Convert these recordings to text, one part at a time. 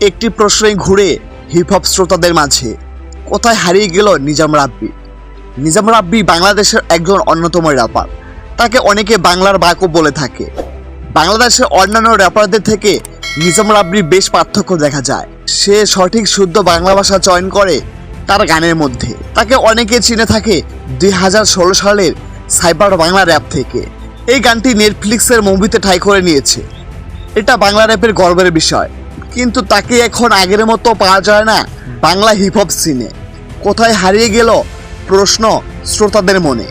একটি প্রশ্নই ঘুরে হিপ হপ শ্রোতাদের মাঝে। কোথায় হারিয়ে গেল নিজাম রাব্বি? নিজাম রাব্বি বাংলাদেশের একজন অন্যতম র্যাপার তাকে অনেকে বাংলার বাকও বলে থাকে। বাংলাদেশের অন্যান্য র্যাপারদের থেকে নিজাম রাব্বির বেশ পার্থক্য দেখা যায়। সে সঠিক শুদ্ধ বাংলা ভাষা চয়ন করে তার গানের মধ্যে। তাকে অনেকে চিনে থাকে দুই হাজার ষোলো সালের সাইবার বাংলা র্যাপ থেকে। এই গানটি নেটফ্লিক্সের মুভিতে ঠাই করে নিয়েছে। এটা বাংলা র্যাপের গর্বের বিষয়। কিন্তু তাকে এখন আগের মতো পাওয়া যায় না বাংলা হিপ হপ সিনে কোথায় হারিয়ে গেল? প্রশ্ন শ্রোতাদের মনে।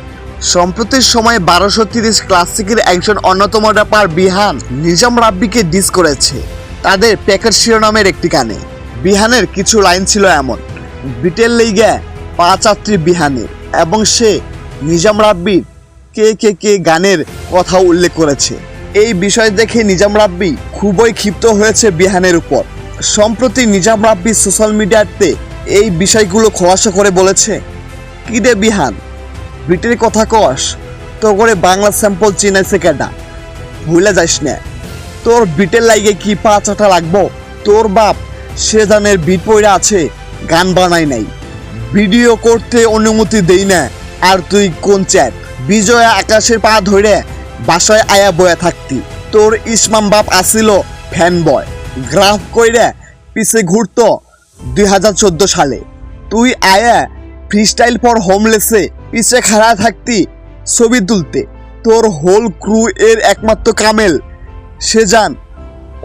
সম্প্রতির সময় বারোশো তিরিশ ক্লাসিকের একজন অন্যতম র্যাপার বিহান নিজাম রাব্বিকে ডিস করেছে। তাদের প্যাকেট শিরোনামের একটি গানে বিহানের কিছু লাইন ছিল এমন। বিটেল লেগে পাঁচাত্রী বিহানের এবং সে নিজাম রাব্বির কে কে কে গানের কথা উল্লেখ করেছে। এই বিষয় দেখে নিজাম রাব্বি খুবই ক্ষিপ্ত হয়েছে বিহানের উপর। সম্প্রতি নিজাম রাব্বি সোশ্যাল মিডিয়াতে এই বিষয়গুলো খোলাসা করে বলেছে, কি রে বিহান? বিটের কথা কস তো করে বাংলা স্যাম্পল চিনাইছে কেডা? ভুলে যাইস না। তোর বিটের লাইগে কি পা চাটা লাগবো? তোর বাপ সে জানের বিট পইরা আছে, গান বানাই নাই। ভিডিও করতে অনুমতি দেই না। আর তুই কোন চ্যাট? বিজয় আকাশের পা ধরে বাসায় আয়া বয়া থাকতি। তোর ইসমাম বাপ আসিল ফ্যান বয় গ্রাফ কইরে পিছে ঘুরত দুই হাজার চোদ্দ সালে। তুই আয়া ফ্রিস্টাইল ফর হোমলেসে পিছে খাড়া থাকতি ছবি তুলতে। তোর হোল ক্রু এর একমাত্র কামেল। সে যান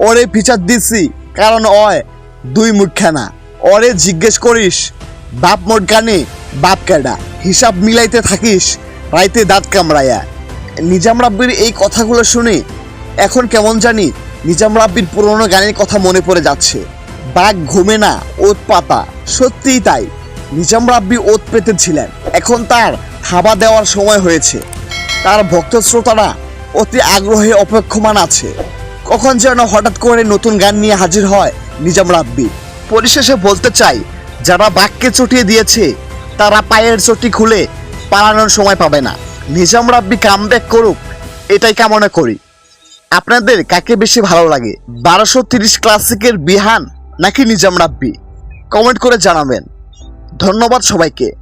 ওরে ফিচার দিছি, কারণ অয় দুই মুখখানা। ওরে জিজ্ঞেস করিস, বাপ মোট গানে বাপ কেডা? হিসাব মিলাইতে থাকিস, রাইতে দাঁত কামড়ায়া। নিজাম রাব্বির এই কথাগুলো শুনে এখন কেমন জানি নিজাম রাব্বির পুরনো গানের কথা মনে পড়ে যাচ্ছে। বাঘ ঘুমে না, ওত পাতা। সত্যিই তাই, নিজাম রাব্বি ওত পেতে ছিলেন। এখন তার থাবা দেওয়ার সময় হয়েছে। তার ভক্ত শ্রোতারা অতি আগ্রহে অপেক্ষমান আছে। কখন যেন হঠাৎ করে নতুন গান নিয়ে হাজির হয় নিজাম রাব্বি। পরিশেষে বলতে চাই, যারা বাঘকে চটিয়ে দিয়েছে, তারা পায়ের চটি খুলে পালানোর সময় পাবে না। নিজাম রাব্বি কাম করুক, এটাই কামনা করি। আপনাদের কাকে বেশি ভালো লাগে, বারোশো তিরিশ ক্লাসিকের বিহান নাকি নিজাম রাব্বি? কমেন্ট করে জানাবেন। ধন্যবাদ সবাইকে।